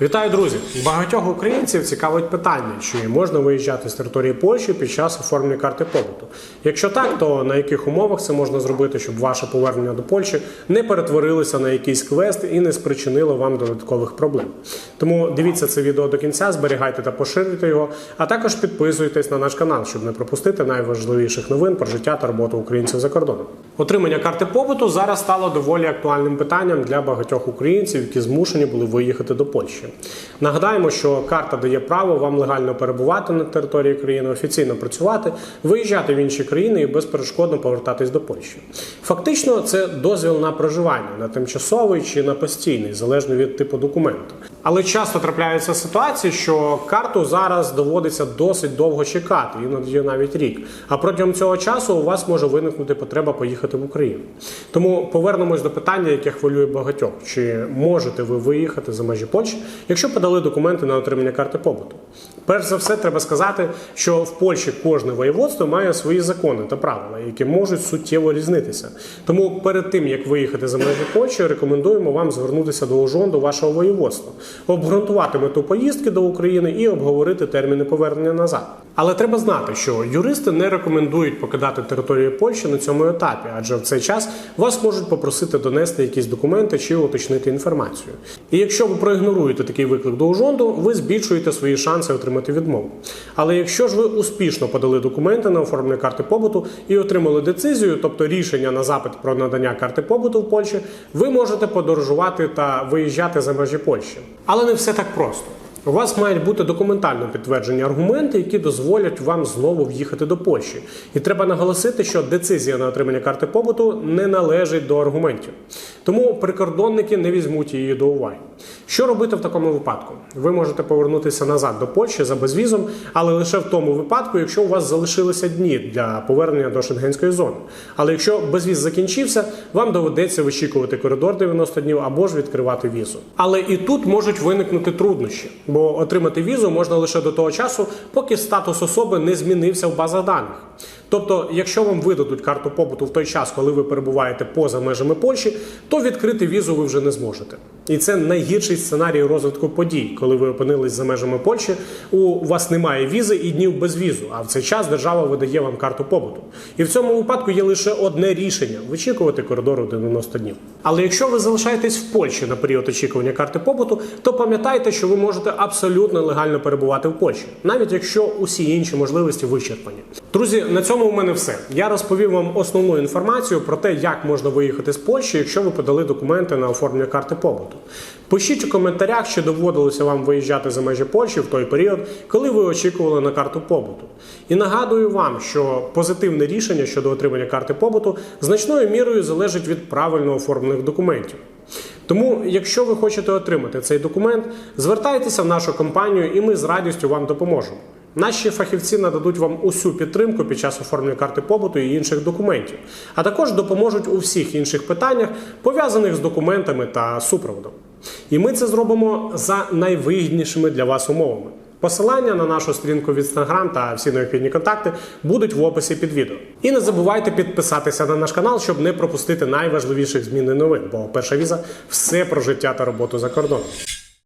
Вітаю, друзі! Багатьох українців цікавить питання, чи можна виїжджати з території Польщі під час оформлення карти побуту. Якщо так, то на яких умовах це можна зробити, щоб ваше повернення до Польщі не перетворилося на якийсь квест і не спричинило вам додаткових проблем. Тому дивіться це відео до кінця, зберігайте та поширюйте його, а також підписуйтесь на наш канал, щоб не пропустити найважливіших новин про життя та роботу українців за кордоном. Отримання карти побуту зараз стало доволі актуальним питанням для багатьох українців, які змушені були виїхати до Польщі. Нагадаємо, що карта дає право вам легально перебувати на території країни, офіційно працювати, виїжджати в інші країни і безперешкодно повертатись до Польщі. Фактично, це дозвіл на проживання на тимчасовий чи на постійний, залежно від типу документу. Але часто трапляються ситуації, що карту зараз доводиться досить довго чекати, іноді навіть рік. А протягом цього часу у вас може виникнути потреба поїхати в Україну. Тому повернемось до питання, яке хвилює багатьох: чи можете ви виїхати за межі Польщі, якщо подали документи на отримання карти побуту? Перш за все, треба сказати, що в Польщі кожне воєводство має свої закони та правила, які можуть суттєво різнитися. Тому перед тим як виїхати за межі Польщі, рекомендуємо вам звернутися до ужонду вашого воєводства, обґрунтувати мету поїздки до України і обговорити терміни повернення назад. Але треба знати, що юристи не рекомендують покидати територію Польщі на цьому етапі, адже в цей час вас можуть попросити донести якісь документи чи уточнити інформацію. І якщо ви проігноруєте такий виклик до ужонду, ви збільшуєте свої шанси отримати відмову. Але якщо ж ви успішно подали документи на оформлення карти побуту і отримали децизію, тобто рішення на запит про надання карти побуту в Польщі, ви можете подорожувати та виїжджати за межі Польщі. Але не все так просто. У вас мають бути документально підтверджені аргументи, які дозволять вам знову в'їхати до Польщі. І треба наголосити, що децизія на отримання карти побуту не належить до аргументів. Тому прикордонники не візьмуть її до уваги. Що робити в такому випадку? Ви можете повернутися назад до Польщі за безвізом, але лише в тому випадку, якщо у вас залишилися дні для повернення до шенгенської зони. Але якщо безвіз закінчився, вам доведеться вичікувати коридор 90 днів або ж відкривати візу. Але і тут можуть виникнути труднощі, бо отримати візу можна лише до того часу, поки статус особи не змінився в базах даних. Тобто, якщо вам видадуть карту побуту в той час, коли ви перебуваєте поза межами Польщі, то відкрити візу ви вже не зможете. І це найгірший сценарій розвитку подій, коли ви опинились за межами Польщі. У вас немає візи і днів без візу. А в цей час держава видає вам карту побуту. І в цьому випадку є лише одне рішення вичікувати коридору 90 днів. Але якщо ви залишаєтесь в Польщі на період очікування карти побуту, то пам'ятайте, що ви можете абсолютно легально перебувати в Польщі, навіть якщо усі інші можливості вичерпані. Друзі, на цьому у мене все. Я розповів вам основну інформацію про те, як можна виїхати з Польщі, якщо ви подали документи на оформлення карти побуту. Пишіть у коментарях, чи доводилося вам виїжджати за межі Польщі в той період, коли ви очікували на карту побуту. І нагадую вам, що позитивне рішення щодо отримання карти побуту значною мірою залежить від правильно оформлених документів. Тому, якщо ви хочете отримати цей документ, звертайтеся в нашу компанію, і ми з радістю вам допоможемо. Наші фахівці нададуть вам усю підтримку під час оформлення карти побуту і інших документів, а також допоможуть у всіх інших питаннях, пов'язаних з документами та супроводом. І ми це зробимо за найвигіднішими для вас умовами. Посилання на нашу сторінку в Instagram та всі необхідні контакти будуть в описі під відео. І не забувайте підписатися на наш канал, щоб не пропустити найважливіших змін і новин, бо перша віза все про життя та роботу за кордоном.